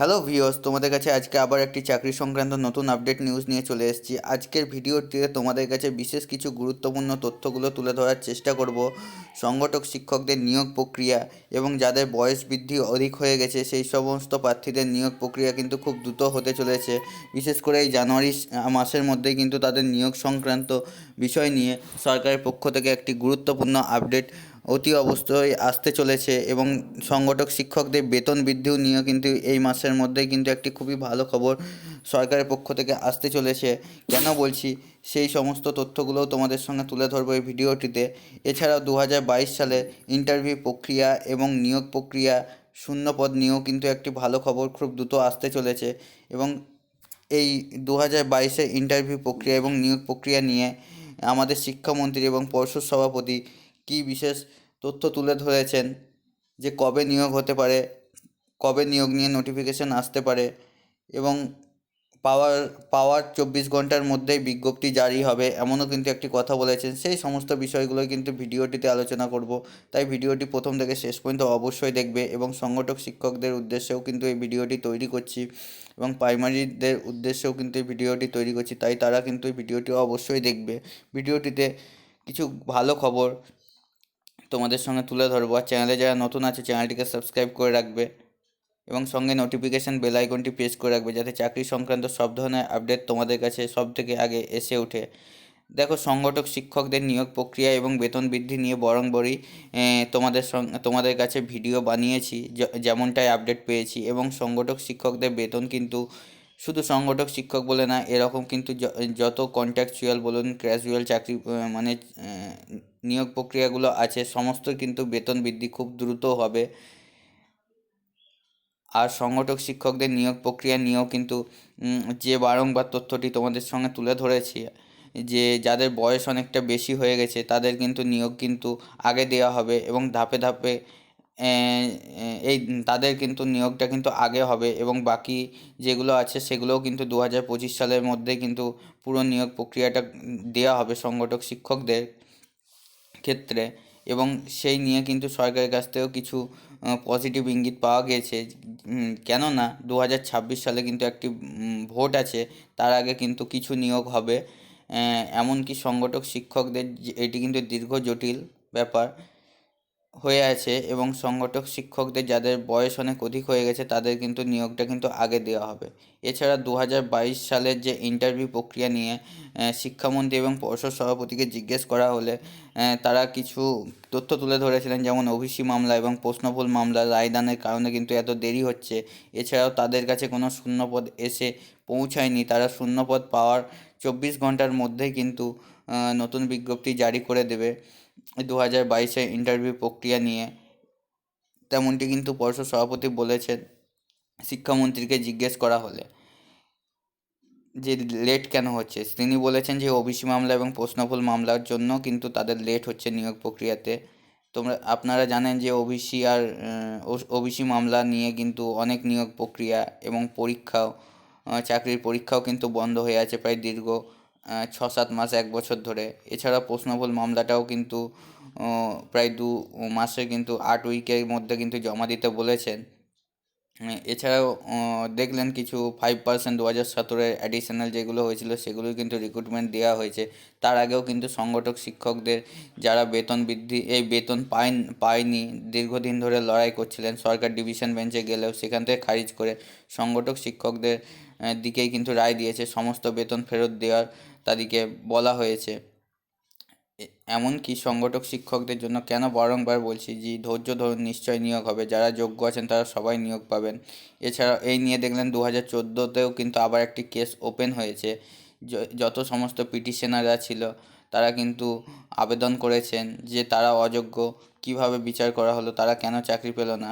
Hello ভিওস তোমাদের কাছে আজকে আবার একটি চাকরি সংক্রান্ত নতুন আপডেট নিউজ নিয়ে চলে এসেছি। আজকের ভিডিওটিতে তোমাদের কাছে বিশেষ কিছু গুরুত্বপূর্ণ তথ্যগুলো তুলে ধরার চেষ্টা করব। সংগঠক শিক্ষকদের নিয়োগ প্রক্রিয়া এবং যাদের বয়স বৃদ্ধি অধিক হয়ে গেছে, সেই সমস্ত প্রার্থীদের নিয়োগ প্রক্রিয়া কিন্তু খুব দ্রুত হতে চলেছে। বিশেষ করে এই জানুয়ারি মাসের মধ্যেই কিন্তু তাদের নিয়োগ সংক্রান্ত বিষয় নিয়ে সরকারের পক্ষ থেকে একটি গুরুত্বপূর্ণ আপডেট অতি অবশ্যই আসতে চলেছে এবং সংগঠক শিক্ষকদের বেতন বৃদ্ধিও নিয়েও কিন্তু এই মাসের মধ্যেই কিন্তু একটি খুবই ভালো খবর সরকারের পক্ষ থেকে আসতে চলেছে। কেন বলছি? সেই সমস্ত তথ্যগুলোও তোমাদের সঙ্গে তুলে ধরবো এই ভিডিওটিতে। এছাড়াও দু হাজার বাইশ সালে ইন্টারভিউ প্রক্রিয়া এবং নিয়োগ প্রক্রিয়া শূন্য পদ নিয়েও কিন্তু একটি ভালো খবর খুব দ্রুত আসতে চলেছে এবং এই দু হাজার বাইশে ইন্টারভিউ প্রক্রিয়া এবং নিয়োগ প্রক্রিয়া নিয়ে আমাদের শিক্ষামন্ত্রী এবং পর্ষদ সভাপতি কী বিশেষ তথ্য তুলে ধরেছেন যে কবে নিয়োগ হতে পারে, কবে নিয়োগ নিয়ে নোটিফিকেশন আসতে পারে এবং পাওয়ার পাওয়ার চব্বিশ ঘণ্টার মধ্যেই বিজ্ঞপ্তি জারি হবে এমনও কিন্তু একটি কথা বলেছেন। সেই সমস্ত বিষয়গুলো কিন্তু ভিডিওটিতে আলোচনা করব। তাই ভিডিওটি প্রথম থেকে শেষ পর্যন্ত অবশ্যই দেখবে এবং সংগঠক শিক্ষকদের উদ্দেশ্যেও কিন্তু এই ভিডিওটি তৈরি করছি এবং প্রাইমারিদের উদ্দেশ্যেও কিন্তু এই ভিডিওটি তৈরি করছি। তাই তারা কিন্তু এই ভিডিওটি অবশ্যই দেখবে। ভিডিওটিতে কিছু ভালো খবর তোমাদের সঙ্গে তুলে ধরবো। আর চ্যানেলে যারা নতুন আছে চ্যানেলটিকে সাবস্ক্রাইব করে রাখবে এবং সঙ্গে নোটিফিকেশান বেল আইকনটি প্রেস করে রাখবে যাতে চাকরি সংক্রান্ত সব ধরনের আপডেট তোমাদের কাছে সব থেকে আগে এসে ওঠে। দেখো, সংগঠক, শিক্ষকদের নিয়োগ প্রক্রিয়া এবং বেতন বৃদ্ধি নিয়ে বরং বরই তোমাদের তোমাদের কাছে ভিডিও বানিয়েছি যেমনটাই আপডেট পেয়েছি এবং সংগঠক, শিক্ষকদের বেতন কিন্তু শুধু সংগঠক, শিক্ষক বলে না, এরকম কিন্তু যত কন্ট্রাকচুয়াল বলুন ক্যাজুয়াল চাকরি মানে নিয়োগ প্রক্রিয়াগুলো আছে, সমস্ত কিন্তু বেতন বৃদ্ধি খুব দ্রুত হবে। আর সংগঠক, শিক্ষকদের নিয়োগ প্রক্রিয়া নিয়েও কিন্তু যে বারংবার তথ্যটি তোমাদের সঙ্গে তুলে ধরেছি, যে যাদের বয়স অনেকটা বেশি হয়ে গেছে, তাদের কিন্তু নিয়োগ কিন্তু আগে দেওয়া হবে এবং ধাপে ধাপে এই তাদের কিন্তু নিয়োগটা কিন্তু আগে হবে এবং বাকি যেগুলো আছে সেগুলোও কিন্তু দু হাজার পঁচিশ সালের মধ্যে কিন্তু পুরো নিয়োগ প্রক্রিয়াটা দেওয়া হবে সংগঠক শিক্ষকদের ক্ষেত্রে এবং সেই নিয়ে কিন্তু সরকারের কাছ থেকেও কিছু পজিটিভ ইঙ্গিত পাওয়া উম, কেননা দু হাজার ছাব্বিশ সালে কিন্তু একটি ভোট আছে তার আগে কিন্তু কিছু নিয়োগ হবে। এমনকি সংগঠক শিক্ষকদের এটি কিন্তু দীর্ঘ জটিল ব্যাপার। হয়ে আছে এবং সংগঠক, শিক্ষকদের যাদের বয়স অনেক অধিক হয়ে গেছে, তাদের কিন্তু নিয়োগটা কিন্তু আগে দেওয়া হবে। এছাড়া দু হাজার বাইশ সালের যে ইন্টারভিউ প্রক্রিয়া নিয়ে শিক্ষামন্ত্রী এবং পর্ষদ সভাপতিকে জিজ্ঞেস করা হলে তারা কিছু তথ্য তুলে ধরেছিলেন, যেমন ওবিসি মামলা এবং প্রশ্নভুল মামলা রায়দানের কারণে কিন্তু এত দেরি হচ্ছে। এছাড়াও তাদের কাছে কোনো শূন্যপদ এসে পৌঁছায়নি। তারা শূন্যপদ পাওয়ার চব্বিশ ঘণ্টার মধ্যেই কিন্তু নতুন বিজ্ঞপ্তি জারি করে দেবে। দু হাজার বাইশে ইন্টারভিউ প্রক্রিয়া নিয়ে। তেমনটি কিন্তু পর্ষদ সভাপতি বলেছেন, শিক্ষামন্ত্রীকে জিজ্ঞেস করা হলে। যে লেট কেন হচ্ছে? তিনি বলেছেন যে, ওবিসি মামলা এবং প্রশ্নফুল মামলার জন্য কিন্তু তাদের লেট হচ্ছে নিয়োগ প্রক্রিয়াতে। তোমরা, আপনারা জানেন যে, ওবিসি আর ওবিসি মামলা নিয়ে কিন্তু অনেক নিয়োগ প্রক্রিয়া এবং পরীক্ষাও চাকরির পরীক্ষাও কিন্তু বন্ধ হয়ে আছে প্রায় দীর্ঘ ছ সাত মাস, এক বছর ধরে। এছাড়া প্রশ্নভুল মামলাটাও কিন্তু প্রায় দু মাসে কিন্তু আট উইকের মধ্যে কিন্তু জমা দিতে বলেছেন। এছাড়াও দেখলেন কিছু ফাইভ পার্সেন্ট দু হাজার সতেরোর অ্যাডিশনাল যেগুলো হয়েছিল সেগুলো কিন্তু রিক্রুটমেন্ট দেওয়া হয়েছে। তার আগেও কিন্তু সংগঠক, শিক্ষকদের যারা বেতন বৃদ্ধি এই বেতন পায় পায়নি, দীর্ঘদিন ধরে লড়াই করছিলেন। সরকার ডিভিশন বেঞ্চে গেলেও সেখান থেকে খারিজ করে সংগঠক, শিক্ষকদের দিকেই কিন্তু রায় দিয়েছে, সমস্ত বেতন ফেরত দেওয়ার তাদেরকে বলা হয়েছে। এমনকি সংগঠক শিক্ষকদের জন্য কেন বারংবার বলছি যে, ধৈর্য ধরুন, নিশ্চয় নিয়োগ হবে। যারা যোগ্য আছেন, তারা সবাই নিয়োগ পাবেন। এছাড়া এই নিয়ে দেখলেন দু হাজার চোদ্দোতেও কিন্তু আবার একটি কেস ওপেন হয়েছে। যত সমস্ত পিটিশনাররা ছিল, তারা কিন্তু আবেদন করেছেন যে, তারা অযোগ্য। কীভাবে বিচার করা হলো, তারা কেন চাকরি পেল না?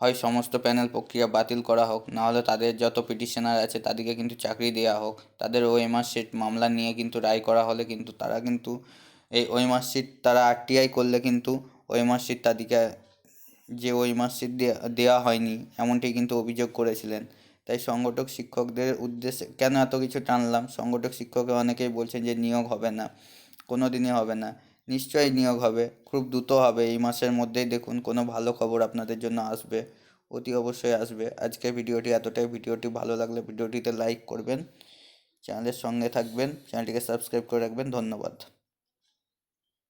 হয় সমস্ত প্যানেল প্রক্রিয়া বাতিল করা হোক, নাহলে তাদের যত পিটিশনার আছে তাদেরকে কিন্তু চাকরি দেওয়া হোক। তাদের ওএমআর শিট মামলা নিয়ে কিন্তু রায় করা হলে কিন্তু তারা কিন্তু এই ওএমআর শিট তারা আরটিআই করলে কিন্তু ওএমআর শিট তাদেরকে যে ওএমআর শিট দেওয়া হয়নি, এমনটি কিন্তু অভিযোগ করেছিলেন। তাই সংগঠক শিক্ষকদের উদ্দেশ্যে কেন এত কিছু টানলাম? সংগঠক শিক্ষকের অনেকেই বলছেন যে নিয়োগ হবে না কোনো দিনই হবে না। নিশ্চয়ই নিয়োগ হবে, খুব দ্রুত হবে। এই মাসের মধ্যেই দেখুন কোনো ভালো খবর আপনাদের জন্য আসবে, অতি অবশ্যই আসবে। আজকের ভিডিওটি এতটাই। ভিডিওটি ভালো লাগলে ভিডিওটিতে লাইক করবেন, চ্যানেলের সঙ্গে থাকবেন, চ্যানেলটিকে সাবস্ক্রাইব করে রাখবেন। ধন্যবাদ।